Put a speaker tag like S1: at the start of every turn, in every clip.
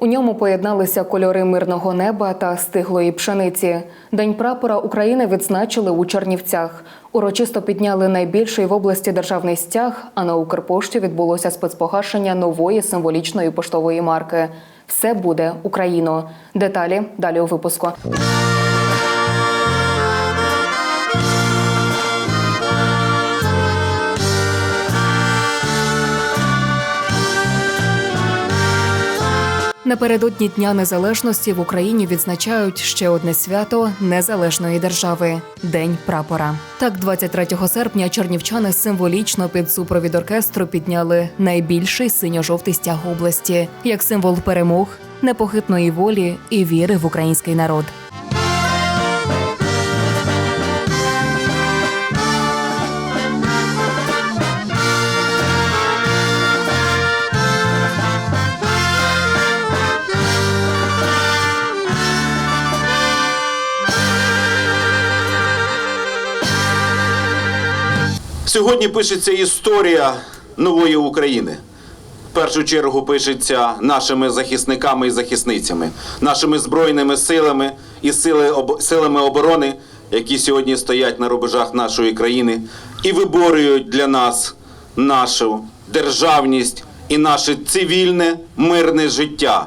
S1: У ньому поєдналися кольори мирного неба та стиглої пшениці. День прапора України відзначили у Чернівцях. Урочисто підняли найбільший в області державний стяг, а на Укрпошті відбулося спецпогашення нової символічної поштової марки. Все буде Україно. Деталі далі у випуску. Напередодні Дня Незалежності в Україні відзначають ще одне свято незалежної держави День прапора. Так, 23 серпня чернівчани символічно під супровід оркестру підняли найбільший синьо-жовтий стяг області як символ перемог, непохитної волі і віри в український народ.
S2: Сьогодні пишеться історія нової України. В першу чергу пишеться нашими захисниками і захисницями, нашими збройними силами і сили, силами оборони, які сьогодні стоять на рубежах нашої країни і виборюють для нас нашу державність і наше цивільне мирне життя.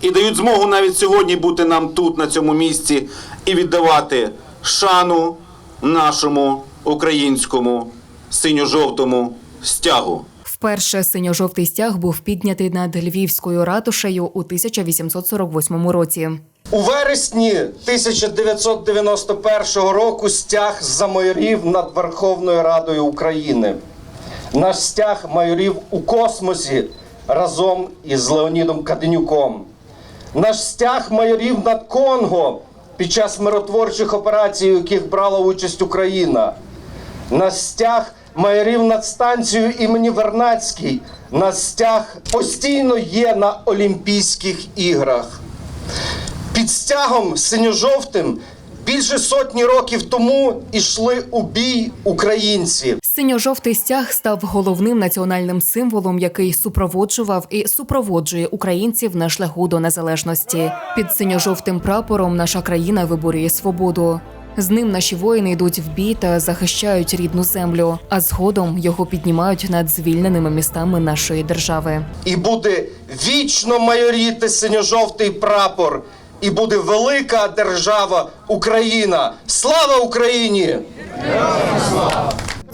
S2: І дають змогу навіть сьогодні бути нам тут, на цьому місці, і віддавати шану нашому українському синьо-жовтому стягу.
S1: Вперше синьо-жовтий стяг був піднятий над Львівською ратушею у 1848 році.
S3: У вересні 1991 року стяг замайорів над Верховною Радою України. Наш стяг майорів у космосі разом із Леонідом Каденюком. Наш стяг майорів над Конго під час миротворчих операцій, у яких брала участь Україна. Наш стяг майорів над станцією імені Вернацький. Наш стяг постійно є на Олімпійських іграх. Під стягом синьо-жовтим більше сотні років тому ішли у бій українці.
S1: Синьо-жовтий стяг став головним національним символом, який супроводжував і супроводжує українців на шляху до незалежності. Під синьо-жовтим прапором наша країна виборює свободу. З ним наші воїни йдуть в бій та захищають рідну землю, а згодом його піднімають над звільненими містами нашої держави.
S3: І буде вічно майоріти синьо-жовтий прапор. І буде велика держава Україна. Слава Україні!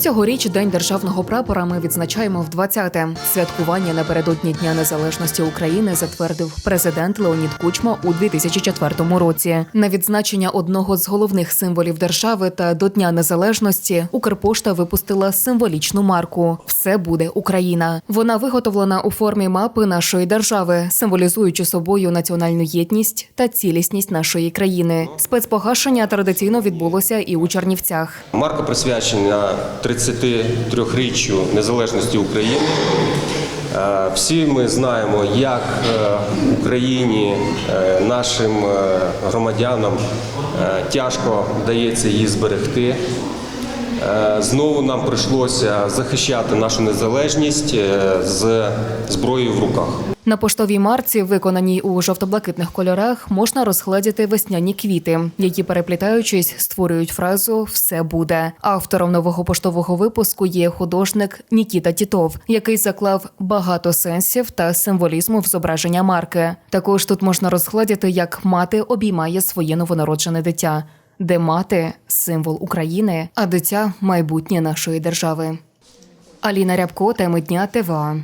S1: Цьогоріч День державного прапора ми відзначаємо в 20-те. Святкування напередодні Дня Незалежності України затвердив президент Леонід Кучма у 2004 році. На відзначення одного з головних символів держави та до Дня Незалежності Укрпошта випустила символічну марку Все буде Україна. Вона виготовлена у формі мапи нашої держави, символізуючи собою національну єдність та цілісність нашої країни. Спецпогашення традиційно відбулося і у Чернівцях.
S4: Марка присвячена 33-річчю незалежності України. Е, Всі ми знаємо, як е, Україні, е, нашим громадянам тяжко вдається її зберегти. Е, Знову нам прийшлося захищати нашу незалежність е, з зброєю в руках.
S1: На поштовій марці, виконаній у жовто-блакитних кольорах, можна розгледіти весняні квіти, які, переплітаючись, створюють фразу Все буде. Автором нового поштового випуску є художник Нікіта Тітов, який заклав багато сенсів та символізму в зображення марки. Також тут можна розгледіти, як мати обіймає своє новонароджене дитя, де мати символ України, а дитя майбутнє нашої держави. Аліна Рябко, теми дня ТВА.